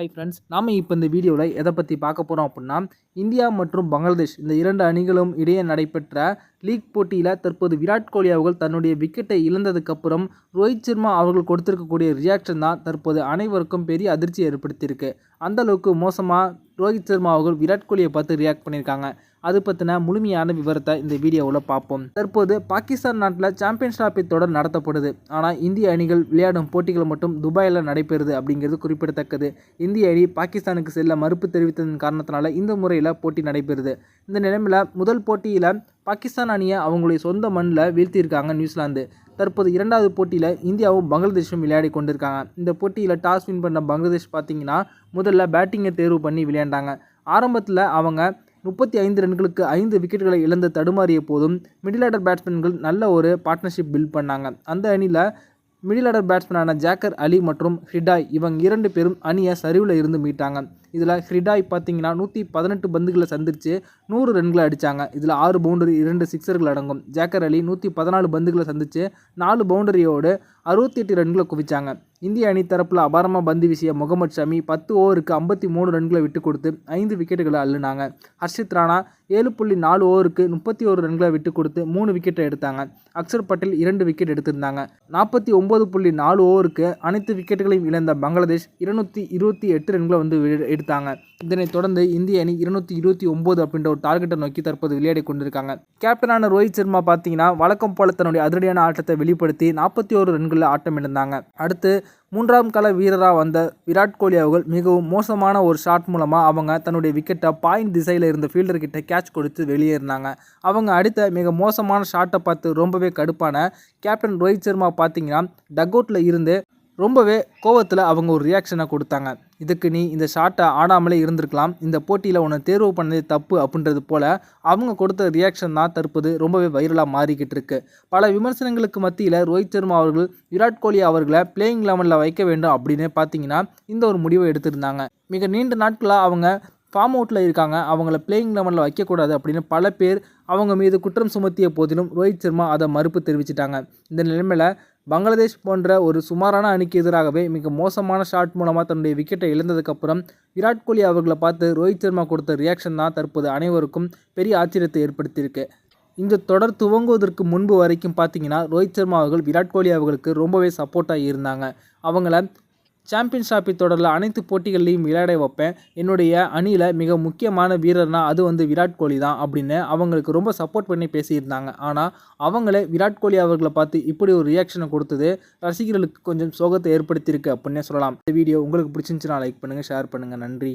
Hi friends நாம் இப்போ இந்த வீடியோவில் எதை பற்றி பார்க்க போகிறோம் அப்படின்னா இந்தியா மற்றும் பங்களாதேஷ் இந்த இரண்டு அணிகளும் இடையே நடைபெற்ற லீக் போட்டியில் தற்போது விராட் கோலி அவர்கள் தன்னுடைய விக்கெட்டை இழந்ததுக்கப்புறம் ரோஹித் சர்மா அவர்கள் கொடுத்திருக்கக்கூடிய ரியாக்ஷன் தான் தற்போது அனைவருக்கும் பெரிய அதிர்ச்சி ஏற்படுத்தியிருக்கு. அந்த அளவுக்கு மோசமாக ரோஹித் சர்மா அவர்கள் விராட் கோலியை பார்த்து ரியாக்ட் பண்ணியிருக்காங்க. அது பற்றின முழுமையான விவரத்தை இந்த வீடியோவில் பார்ப்போம். தற்போது பாகிஸ்தான் நாட்டில் சாம்பியன்ஸ் டிராபி தொடர் நடத்தப்படுது. ஆனால் இந்திய அணிகள் விளையாடும் போட்டிகள் மட்டும் துபாயில் நடைபெறுது அப்படிங்கிறது குறிப்பிடத்தக்கது. இந்திய அணி பாகிஸ்தானுக்கு செல்ல மறுப்பு தெரிவித்ததன் காரணத்தினால இந்த முறையில் போட்டி நடைபெறுது. இந்த நிலைமையில் முதல் போட்டியில் பாகிஸ்தான் அணியை அவங்களுடைய சொந்த மண்ணில் வீழ்த்தியிருக்காங்க நியூசிலாந்து. தற்போது இரண்டாவது போட்டியில் இந்தியாவும் பங்களாதேஷும் விளையாடி கொண்டிருக்காங்க. இந்த போட்டியில் டாஸ் வின் பண்ண பங்களாதேஷ் பார்த்தீங்கன்னா முதல்ல பேட்டிங்கை தேர்வு பண்ணி விளையாண்டாங்க. ஆரம்பத்தில் அவங்க முப்பத்தி ஐந்து ரன்களுக்கு ஐந்து விக்கெட்டுகளை இழந்து தடுமாறிய போதும் மிடில் ஆர்டர் பேட்ஸ்மேன்கள் நல்ல ஒரு பார்ட்னர்ஷிப் பில்ட் பண்ணாங்க. அந்த அணியில் மிடில் ஆர்டர் பேட்ஸ்மேனான ஜாக்கர் அலி மற்றும் ஹிடாய் இவங்க இரண்டு பேரும் அணியை சரிவில் இருந்து மீட்டாங்க. இதில் ஹிடாய் பார்த்தீங்கன்னா நூற்றி பதினெட்டு பந்துகளை சந்திச்சு நூறு ரன்களை அடித்தாங்க இதில் ஆறு பவுண்டரி இரண்டு சிக்ஸர்கள் அடங்கும். ஜாக்கர் அலி நூற்றி பதினாலு பந்துகளை சந்தித்து நாலு பவுண்டரியோடு அறுபத்தி எட்டு ரன்களை குவிச்சாங்க. இந்திய அணி தரப்பில் அபாரமாக பந்து வீசிய முகமது ஷமி பத்து ஓவருக்கு ஐம்பத்தி மூணு ரன்களை விட்டு கொடுத்து ஐந்து விக்கெட்டுகளை அள்ளினாங்க. ஹர்ஷித் ராணா ஏழு புள்ளி நாலு ஓவருக்கு முப்பத்தி ஒரு ரன்களை விட்டு கொடுத்து மூணு விக்கெட்டை எடுத்தாங்க. அக்ஷர் பட்டேல் இரண்டு விக்கெட் எடுத்திருந்தாங்க. நாற்பத்தி ஒம்பது புள்ளி நாலு ஓவருக்கு அனைத்து விக்கெட்டுகளையும் இழந்த பங்களாதேஷ் இருநூற்றி இருபத்தி எட்டு ரன்களை வந்து வி- எடுத்தாங்க. இதனைத் தொடர்ந்து இந்திய அணி இருநூற்றி இருபத்தி ஒம்பது அப்படின்ற ஒரு டார்கெட்டை நோக்கி தற்போது விளையாடி கொண்டிருக்காங்க. கேப்டனான ரோஹித் சர்மா பார்த்தீங்கன்னா வழக்கம் போல தன்னுடைய அதிரடியான ஆட்டத்தை வெளிப்படுத்தி நாற்பத்தி ஒரு ரன்கள் ஆட்டம் ஆட்டமிழந்தாங்க அடுத்து மூன்றாம் கால வீரராக வந்த விராட் கோலி அவர்கள் மிகவும் மோசமான ஒரு ஷாட் மூலமாக அவங்க தன்னுடைய விக்கெட்டை பாயிண்ட் திசையில் இருந்த ஃபீல்டர்கிட்ட கேட்ச் கொடுத்து வெளியேறினாங்க அவங்க அடித்த மிக மோசமான ஷாட்டை பார்த்து ரொம்பவே கடுப்பான கேப்டன் ரோஹித் சர்மா பார்த்தீங்கன்னா டக்அவுட்டில் இருந்து ரொம்பவே கோவத்தில் அவங்க ஒரு ரியாக்ஷனை கொடுத்தாங்க. இதுக்கு நீ இந்த ஷாட்டை ஆடாமலே இருந்திருக்கலாம். இந்த போட்டியில் உன்னை தேர்வு பண்ணதே தப்பு அப்படின்றது போல் அவங்க கொடுத்த ரியாக்ஷன் தான் தற்போது ரொம்பவே வைரலாக மாறிக்கிட்டு இருக்கு. பல விமர்சனங்களுக்கு மத்தியில் ரோஹித் சர்மா அவர்கள் விராட் கோலி அவர்களை பிளேயிங் லெவனில் வைக்க வேண்டும் அப்படின்னு பார்த்தீங்கன்னா இந்த ஒரு முடிவை எடுத்திருந்தாங்க. மிக நீண்ட நாட்களாக அவங்க ஃபார்ம் அவுட்டில் இருக்காங்க. அவங்கள பிளேயிங் லெவனில் வைக்கக்கூடாது அப்படின்னு பல பேர் அவங்க மீது குற்றம் சுமத்திய போதிலும் ரோஹித் சர்மா அதை மறுப்பு தெரிவிச்சிட்டாங்க. இந்த நிலைமையில் பங்களாதேஷ் போன்ற ஒரு சுமாரான அணிக்கு எதிராகவே மிக மோசமான ஷாட் மூலமாக தன்னுடைய விக்கெட்டை இழந்ததுக்கப்புறம் விராட் கோலி அவர்களை பார்த்து ரோஹித் சர்மா கொடுத்த ரியாக்ஷன் தான் தற்போது அனைவருக்கும் பெரிய ஆச்சரியத்தை ஏற்படுத்தியிருக்கு. இந்த தொடர் துவங்குவதற்கு முன்பு வரைக்கும் பார்த்தீங்கன்னா ரோஹித் சர்மா அவர்கள் விராட் கோலி அவர்களுக்கு ரொம்பவே சப்போர்ட்டாக இருந்தாங்க. அவங்கள சாம்பியன்ஸ் டிராபி தொடரில் அனைத்து போட்டிகள்லையும் விளையாட வைப்பேன். என்னுடைய அணியில் மிக முக்கியமான வீரர்னால் அது வந்து விராட் கோலி தான் அப்படின்னு அவங்களுக்கு ரொம்ப சப்போர்ட் பண்ணி பேசியிருந்தாங்க. ஆனால் அவங்களே விராட் கோலி அவர்களை பார்த்து இப்படி ஒரு ரியாக்ஷனை கொடுத்தது ரசிகர்களுக்கு கொஞ்சம் சோகத்தை ஏற்படுத்தியிருக்கு அப்படின்னே சொல்லலாம். இந்த வீடியோ உங்களுக்கு பிடிச்சிருந்துச்சுன்னா லைக் பண்ணுங்கள் ஷேர் பண்ணுங்கள் நன்றி.